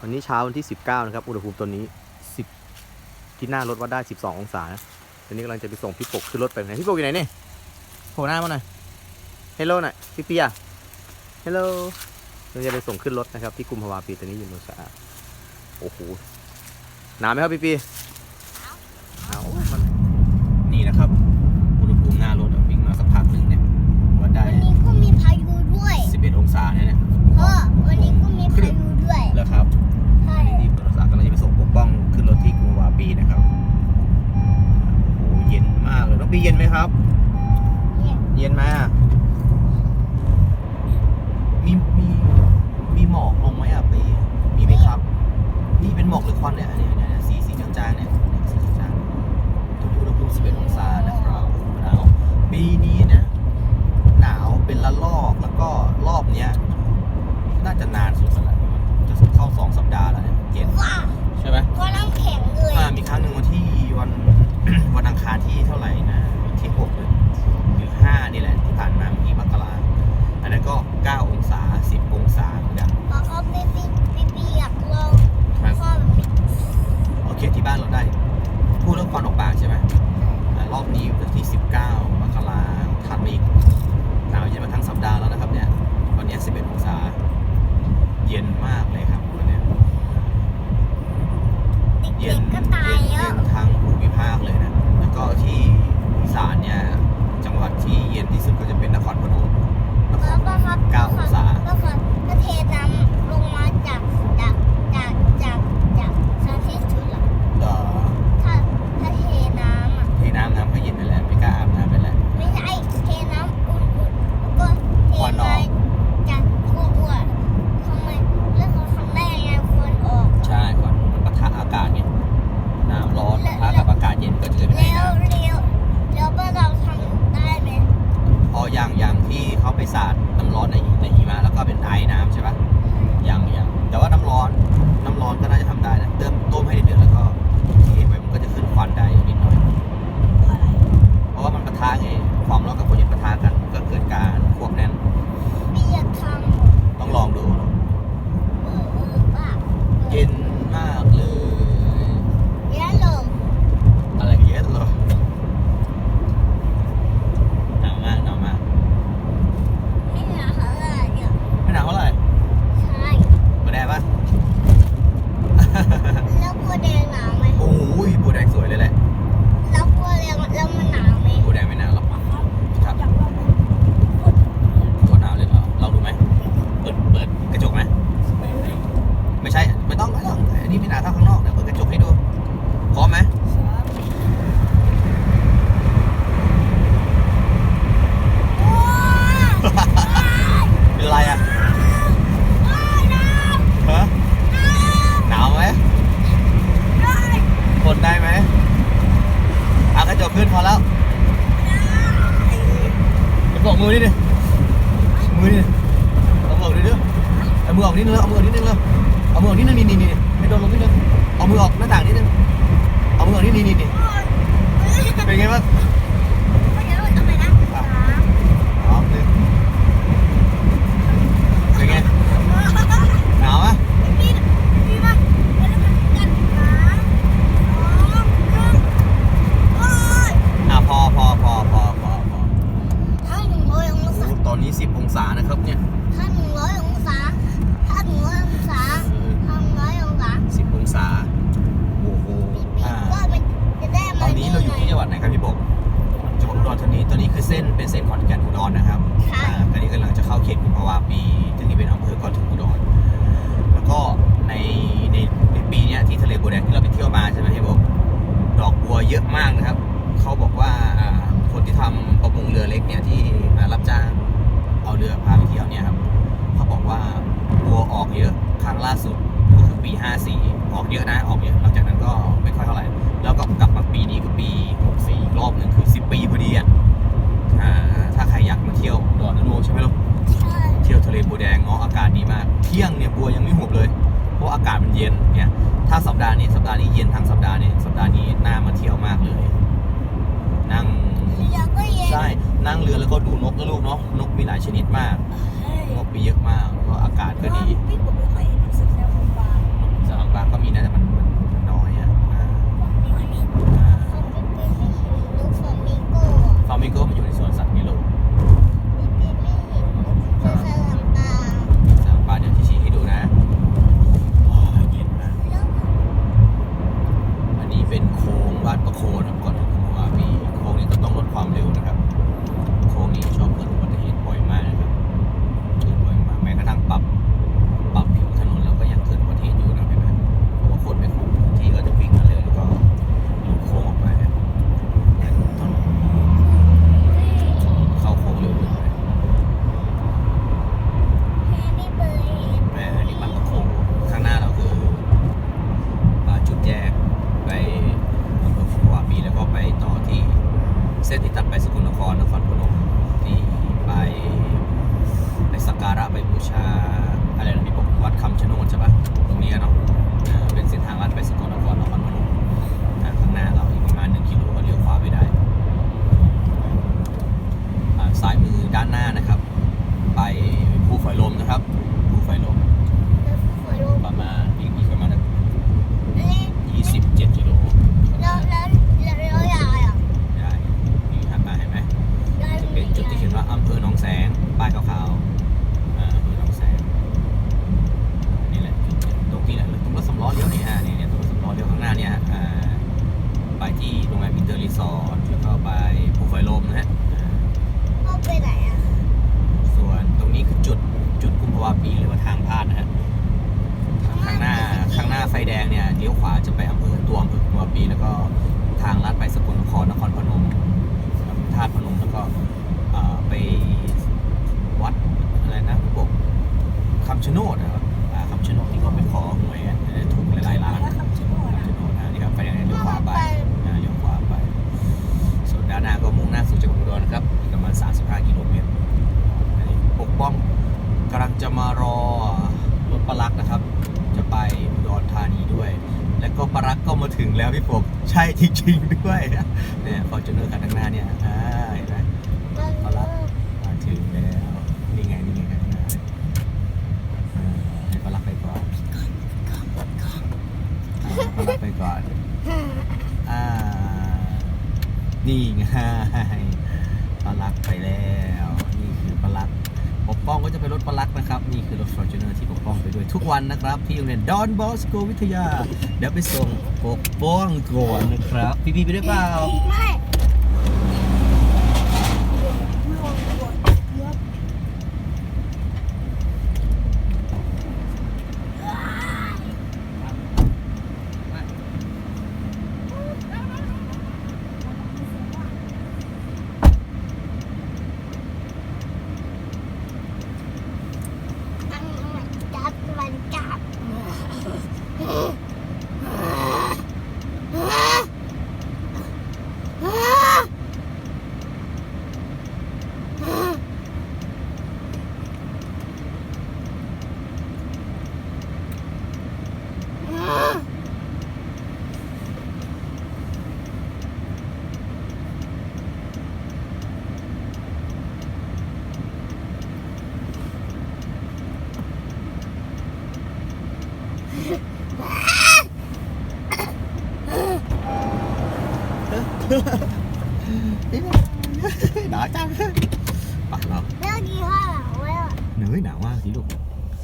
วันนี้เช้าวันที่ 19 นะครับ อุณหภูมิตัวนี้ 10 ที่หน้ารถวัดได้ 12 องศาตอนนี้กำลังจะไปส่งพี่ปกขึ้นรถไปไหนพี่ปกอยู่ไหนเนี่ยโผล่หน้ามาหน่อยเฮลโลหน่อยพี่เปียเฮลโลเราจะไปส่งขึ้นรถนะครับ ที่กุมภาวาปีตอนนี้อยู่เมืสอาโอ้โหหนาวไหมครับพี่ปีหนาวมันนี่นะครับ เย็นไหมครับ เย็นไหมอะ มีมีมีหมอกลงไหมอะปีมีไหมครับ นี่เป็นหมอกหรือควันเนี่ยเนี่ยเนี่ยสีสีสีจางๆเนี่ยเนี่ยสีจางๆทุกอุณหภูมิ11องศานะครับหนาวปีนี้นะ หนาวเป็นละลอกแล้วก็รอบเนี้ย น่าจะนานสุดแล้วจะเข้าสองสัปดาห์แล้วเนี่ยเย็นใช่ไหม ดได้ไหมอากระจกขึ้นพอแล้วไปบอกมือนิดนึงมือนิดนึงเอามือออกนิดนึงเอามือออกนิดนึงเอามือออกนิดนึงเอามือออกนิดนึงนี่นี่นี่ไม่โดนลงนิดนึงเอามือออกหน้าต่างนิดนึงเอามือออกนิดนี่นี่เป็นไงบ้าง แล้วพี่ปกใช่จริง ๆ ด้วยเนี่ยฟอร์จูเนอร์คันข้างหน้าเนี่ยอ่าเห็นไหมก็เลิกมาถึงแล้วนี่ไงนี่ไงข้างหน้าอ่าให้ปลักไปก่อนอ่าปลักไปก่อนอ่านี่ไงปลาลักไปแล้ว ป้องก็จะเป็นรถปลาลักนะครับ นี่คือรถฟอร์จูเนอร์ที่ปกป้องไปด้วยทุกวันนะครับ ที่โรงเรียนดอนบอสโกวิทยา เดี๋ยวไปส่งปกป้องก่อนนะครับ พี่พีไปด้วยเปล่าไม่จับมันจับ หนาวจังปะเราเรื่องนี้ค่ะไว้อะเหนื่อยหนาวมากสิลูก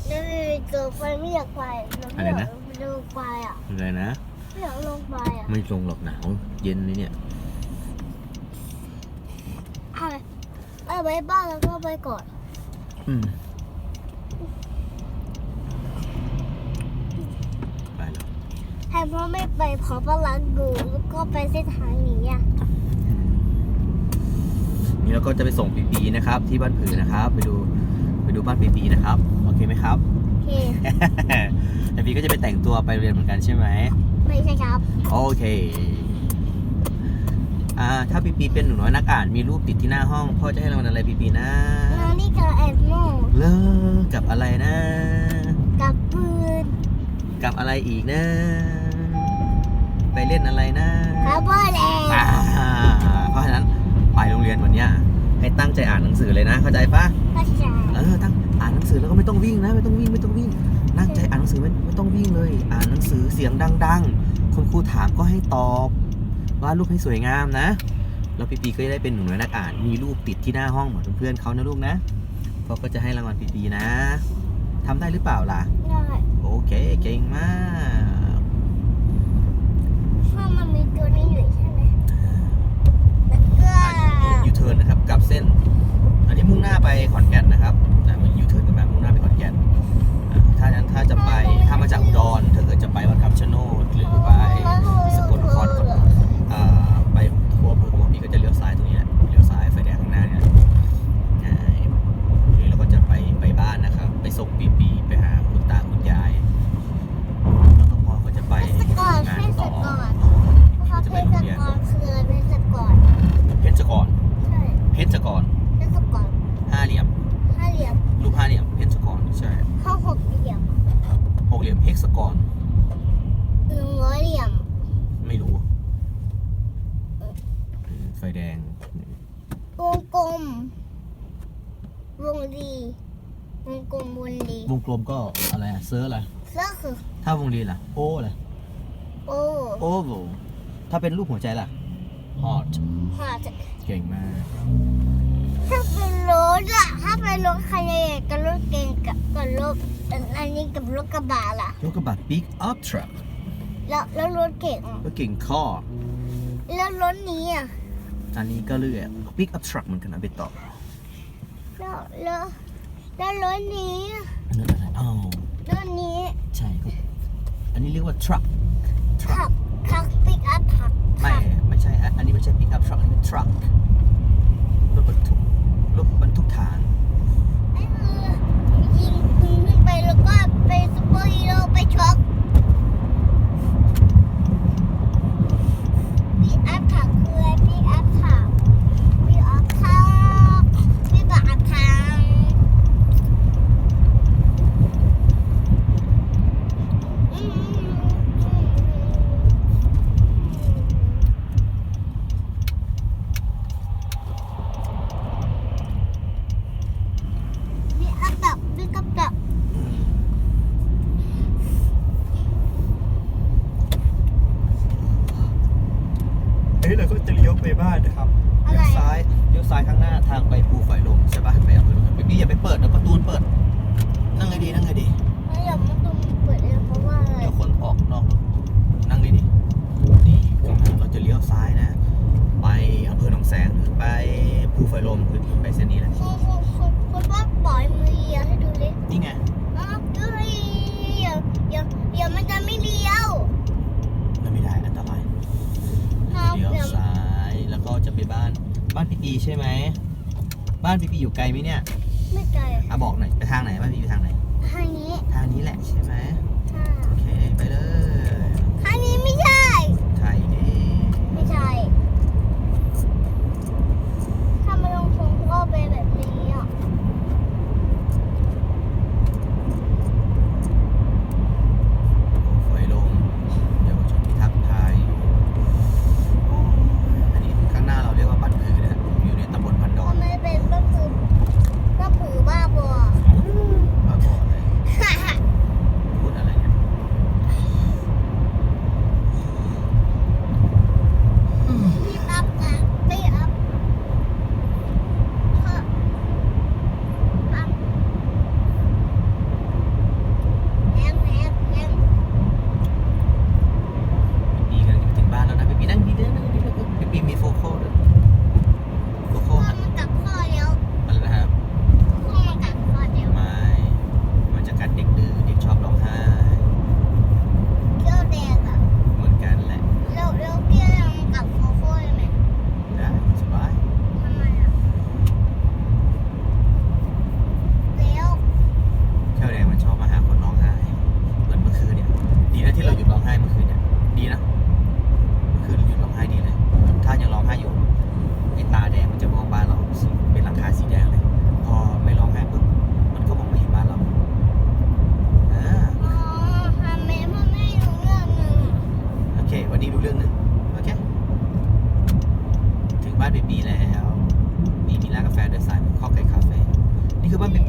เดี๋ยวเกิดไฟไม่อยากไปเราไม่อยากลงไปอะอะไรนะ ไม่อยากลงไปอะไม่ลงหรอกหนาว เย็นเลยเนี่ยอะไรเอาไว้บ้านแล้วก็ไปก่อน อืมไปแล้ว ให้ พ่อไม่ไปเพราะว่ารักดูแล้วก็ไปเส้นทางนี้อะนี่เราก็จะไปส่งปีปีนะครับ ที่บ้านผือนะครับ ไปดูไปดูบ้านปีปีนะครับโอเคไหมครับโอเคแต่ปีก็จะไปแต่งตัวไปเรียนเหมือนกันใช่ไหมไม่ใช่ครับโอเคอ่าถ้าปีปีเป็นหนูน้อยนักอ่านมีรูปติดที่หน้าห้องพ่อจะให้รางวัลอะไรปีปีนะแล้วนี่กับแอนโมเลิกกับอะไรนะ กับปืนกับอะไรอีกนะ ไปเล่นอะไรนะครับพ่อแดงอ่าเพราะฉะนั้นไปโรงเรียนวันเนี้ยให้ตั้งใจอ่านหนังสือเลยนะ เข้าใจปะก็ใช่เออตั้งอ่านหนังสือแล้วก็ไม่ต้องวิ่งนะ ไม่ต้องวิ่งไม่ต้องวิ่งนั่งใจอ่านหนังสือไม่ไม่ต้องวิ่งเลย อ่านหนังสือเสียงดัง ๆ คุณครูถามก็ให้ตอบวาดรูปให้สวยงามนะ แล้วปีปีก็จะได้เป็นหนูน้อยนักอ่านมีรูปติดที่หน้าห้องเหมือนเพื่อนๆเขานะลูกนะพ่อก็จะให้รางวัลปีปีนะทำได้หรือเปล่าล่ะ ได้โอเคเก่งมาก ถ้ามันมีตัวนี้อยู่ใช่ไหมแล้วก็ยูเทิร์นนะครับกลับเส้น อันนี้มุ่งหน้าไปขอนแก่นนะครับนะมันยูเทิร์นกันมามุ่งหน้าไปขอนแก่นอะถ้านั้นถ้าจะไปถ้ามาจากอุดรถ้าเกิดจะไปวัดคำชะโนดหรือไปสกลนครก็อ่าไปทั่วอำเภอหัวปีก็จะเลี้ยวซ้ายตรงนี้แหละเลี้ยวซ้ายไฟแดงข้างหน้าเนี่ยอ่านี่เราก็จะไปไปบ้านนะครับ ไปส่งปีปีไปหาคุณตาคุณยายแล้วก็พ่อก็จะไป เพชรกร งา เพ น ชร ต่อก รเพราะ จะ เพ ไป ช โร รง เรียน กรคือเพชรกร เพชรกร ใช่ เพชรกร เพชรกร ห้าเหลี่ยม ห้าเหลี่ยม รูปห้าเหลี่ยมเพชรกรใช่ ข้าหกเหลี่ยม หกเหลี่ยมเฮกซากอน หนึ่งร้อยเหลี่ยม ไม่รู้ไฟแดง วงก ลม วงรีวงกลมวงรีวงกลมก็อะไรอะเซอร์อะไรก็คือถ้าวงรีล่ะ โออะไรโอ้โอเวลถ้าเป็นรูปหัวใจล่ะฮอตหาจะเก่งมาก ถ้าเป็นรถอะถ้าเป็นรถคันใหญ่ๆกับรถเก่งกับกับรถอันนี้กับรถกระบะล่ะ รถกระบะบิ๊กอัพทรัคแล้วแล้วรถเก่งอะรถเก่งข้อแล้วรถนี้อะ อันนี้ก็เลือก pick up truck เหมือนกันนะไปต่อแล้วแล้วแล้วรถนี้นั่นอะไรอ้าวรถนี้ใช่ครับอันนี้เรียกว่า truck ขับขับ pick up ขับไม่ไม่ใช่ฮะอันนี้ไม่ใช่ pick up truck อันนี้เป็น truck รถบรรทุกรถบรรทุกฐานยิงปือยิงไปแล้วก็ไปซุปเปอร์ฮีโร่ไปช็อค Epcot.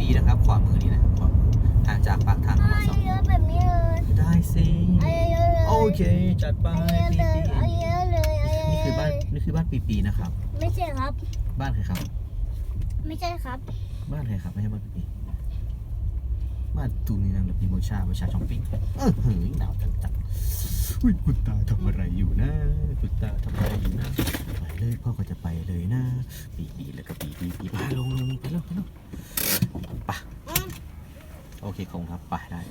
ปีนะครับ ขวามือนี่นะขวามือทางจากปากทางมาสองเยอะแบได้สิโอเคจัดไปปีนี่คือบ้านนี่คือบ้านปีปีนะครับ ไม่ใช่ครับ บ้านใครครับ ไม่ใช่ครับ บ้านใครครับไม่ใช่บ้านปีปีบ้านตูนี่นางปีโมชาโมชาชองปิ้งเออเฮ้ยหนาวจังจังอุ้ยคุณตาทำอะไรอยู่นะคุณตาทำอะไรอยู่นะ เลิพ่อก็จะไปเลยนะปีปีแล้วก็ปีปีปีไปลงลงไปแล้วไปแล้วปโอเคคงครับไปได้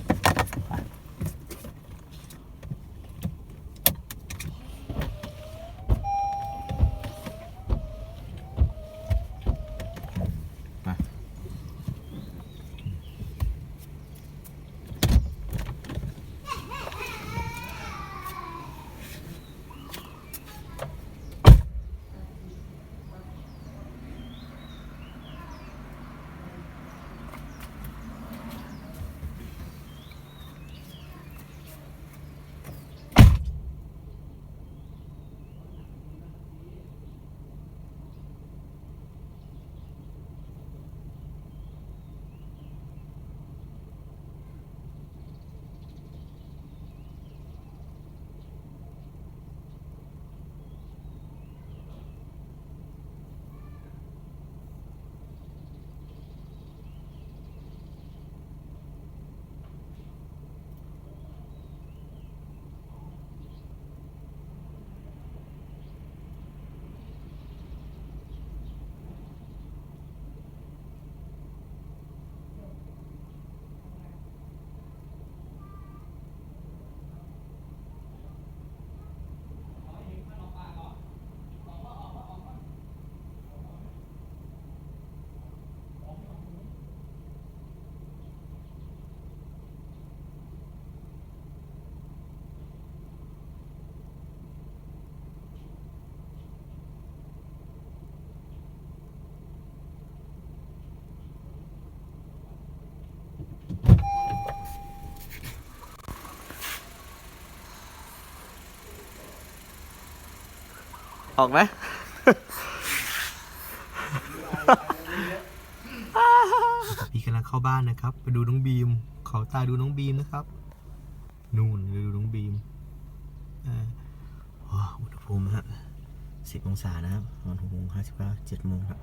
ไหมพี่กำลังเข้าบ้านนะครับ ไปดูน้องบีม ขอตาดูน้องบีมนะครับ นู่นดูน้องบีมอุณหภูมิฮะสิบองศานะครับตอนหกโมงห้าสิบเก้าเจ็ดโมงครับ